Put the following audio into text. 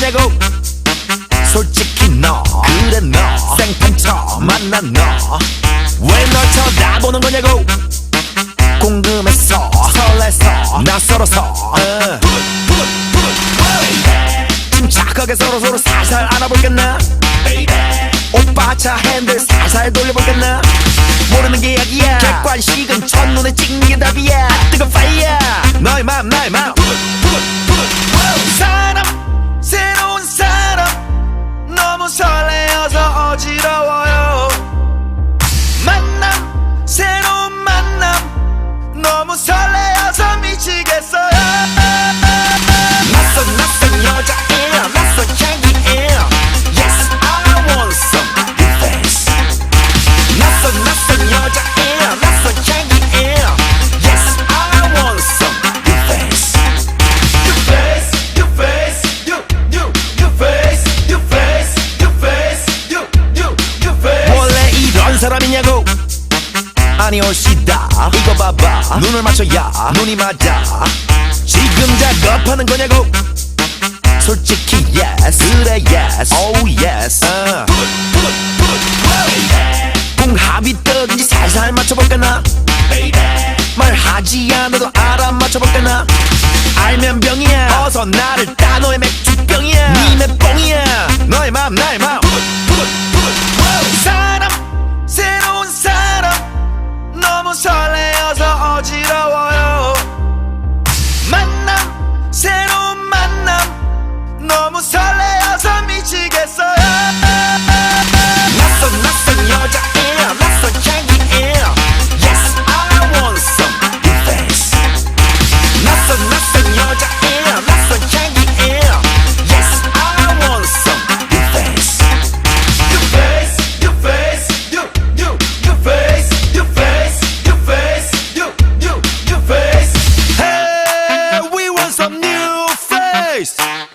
거냐고. 솔직히 너 그래 너 생판 처음 만난 너왜 널 쳐다보는 거냐고. 궁금했어 설레서 낯설어서. 어. 침착하게 서로 서로 살살 알아볼겠나? 오빠 차 핸들 살살 돌려볼겠나? 모르는 게 약이야. 객관식은 첫눈에 찍는 게 답이야. 뜨거운 파이어 너의 맘 나의 맘 사람이냐고? 아니 올시다. 이거 봐봐. 눈을 맞춰야 눈이 맞아. 지금 작업하는 거냐고? 솔직히 yes 그래 yes. Oh yes. 어. 궁합이 뜨든지 살살 맞춰볼까나? 말하지 않아도 알아 맞춰볼까나? 알면 병이야. 어서 나를 따 너의 맥주병이야. 니네 뽕이야. 너의 맘 나의 맘 Yeah.